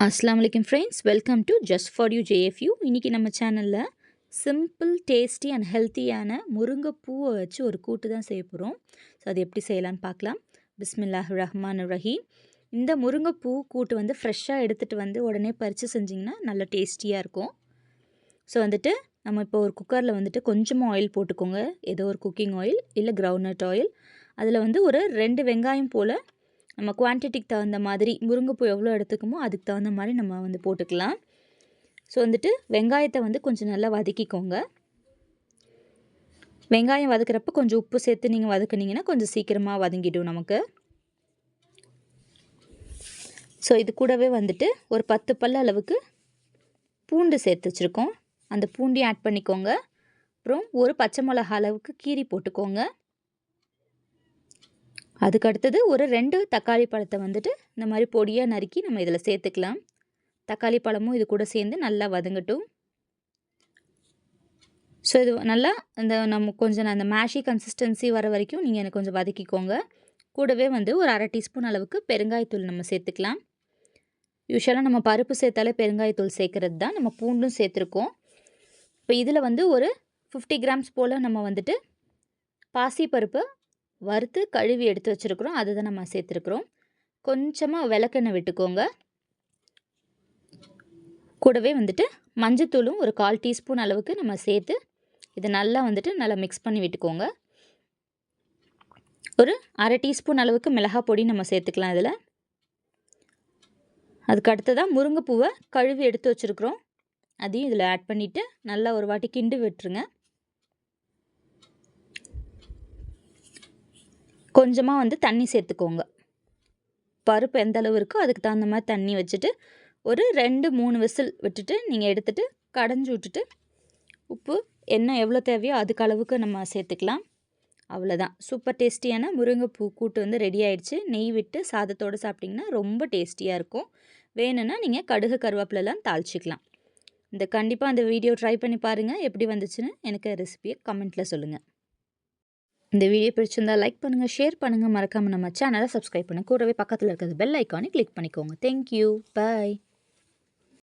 அஸ்லாம் வலைக்கம் friends welcome to just for you JFU இன்றைக்கி நம்ம சேனலில் சிம்பிள் டேஸ்டி அண்ட் ஹெல்த்தியான முருங்கைப்பூவை வச்சு ஒரு கூட்டு தான் செய்ய போகிறோம் ஸோ அது எப்படி செய்யலான்னு பார்க்கலாம். பிஸ்மில்லாஹ் ரஹ்மான் ரஹீம். இந்த முருங்கைப்பூ கூட்டு வந்து ஃப்ரெஷ்ஷாக எடுத்துகிட்டு வந்து உடனே பறித்து செஞ்சிங்கன்னா நல்ல டேஸ்டியாக இருக்கும். ஸோ வந்துட்டு நம்ம இப்போ ஒரு குக்கரில் வந்துட்டு கொஞ்சமாக ஆயில் போட்டுக்கோங்க. ஏதோ ஒரு குக்கிங் ஆயில் இல்லை கிரவுண்ட்நட் ஆயில் அதில் வந்து ஒரு ரெண்டு வெங்காயம் போல் நம்ம குவான்டிட்டிக்கு தகுந்த மாதிரி முருங்கைப்பூ எவ்வளோ எடுத்துக்குமோ அதுக்கு தகுந்த மாதிரி நம்ம வந்து போட்டுக்கலாம். ஸோ வந்துட்டு வெங்காயத்தை வந்து கொஞ்சம் நல்லா வதக்கிக்கோங்க. வெங்காயம் வதக்குறப்ப கொஞ்சம் உப்பு சேர்த்து நீங்கள் வதக்குனீங்கன்னா கொஞ்சம் சீக்கிரமாக வதங்கிடும் நமக்கு. ஸோ இது கூடவே வந்துட்டு ஒரு பத்து பல்ல அளவுக்கு பூண்டு சேர்த்து வச்சுருக்கோம். அந்த பூண்டையும் ஆட் பண்ணிக்கோங்க. அப்புறம் ஒரு பச்சை மிளகா அளவுக்கு கீரி போட்டுக்கோங்க. அதுக்கு அடுத்தது ஒரு ரெண்டு தக்காளி பழத்தை வந்துட்டு இந்த மாதிரி பொடியாக நறுக்கி நம்ம இதில் சேர்த்துக்கலாம். தக்காளி பழமும் இது கூட சேர்ந்து நல்லா வதங்கட்டும். ஸோ இது நல்லா இந்த நம்ம கொஞ்சம் அந்த மேஷி கன்சிஸ்டன்சி வர வரைக்கும் நீங்கள் எனக்கு கொஞ்சம் வதக்கிக்கோங்க. கூடவே வந்து ஒரு அரை டீஸ்பூன் அளவுக்கு பெருங்காயத்தூள் நம்ம சேர்த்துக்கலாம். யூஸ்வலாக நம்ம பருப்பு சேர்த்தாலே பெருங்காயத்தூள் சேர்க்குறது தான். நம்ம பூண்டும் சேர்த்துருக்கோம். இப்போ இதில் வந்து ஒரு ஃபிஃப்டி கிராம்ஸ் போல் நம்ம வந்துட்டு பாசி பருப்பு வறுத்து கழுவி எடுத்து வச்சுருக்குறோம். அதை தான் நம்ம சேர்த்துருக்குறோம். கொஞ்சமாக விளக்கெண்ணெய் விட்டுக்கோங்க. கூடவே வந்துட்டு மஞ்சத்தூளும் ஒரு கால் டீஸ்பூன் அளவுக்கு நம்ம சேர்த்து இதை நல்லா வந்துட்டு நல்லா மிக்ஸ் பண்ணி விட்டுக்கோங்க. ஒரு அரை டீஸ்பூன் அளவுக்கு மிளகாய் பொடி நம்ம சேர்த்துக்கலாம் இதில். அதுக்கு அடுத்ததாக முருங்கைப்பூவை கழுவி எடுத்து வச்சுருக்குறோம். அதையும் இதில் ஆட் பண்ணிவிட்டு நல்லா ஒரு வாட்டி கிண்டு விட்டுருங்க. கொஞ்சமாக வந்து தண்ணி சேர்த்துக்கோங்க. பருப்பு எந்த அளவு இருக்கோ அதுக்கு தகுந்த மாதிரி தண்ணி வச்சுட்டு ஒரு ரெண்டு மூணு விசில் விட்டுட்டு நீங்கள் எடுத்துகிட்டு கடைஞ்சி விட்டுட்டு உப்பு எண்ணெய் எவ்வளோ தேவையோ அதுக்கு அளவுக்கு நம்ம சேர்த்துக்கலாம். அவ்வளோதான். சூப்பர் டேஸ்டியான முருங்கைப்பூ கூட்டு வந்து ரெடி ஆயிடுச்சு. நெய் விட்டு சாதத்தோடு சாப்பிட்டிங்கன்னா ரொம்ப டேஸ்டியாக இருக்கும். வேணும்னா நீங்கள் கடுகு கருவேப்பிலெலாம் தாளிச்சிக்கலாம். இந்த கண்டிப்பாக அந்த வீடியோ ட்ரை பண்ணி பாருங்கள் எப்படி வந்துச்சுன்னு எனக்கு ரெசிபியை கமெண்ட்டில் சொல்லுங்கள் இந்த வீடியோ பிடிச்சிருந்தால் லைக் பண்ணுங்கள் ஷேர் பண்ணுங்கள் மறக்காமல் நம்ம சேனலை சப்ஸ்கிரைப் பண்ணுங்கள் கூடவே பக்கத்தில் இருக்கிறது பெல் ஐக்கானே கிளிக் பண்ணிக்கோங்க. Thank you bye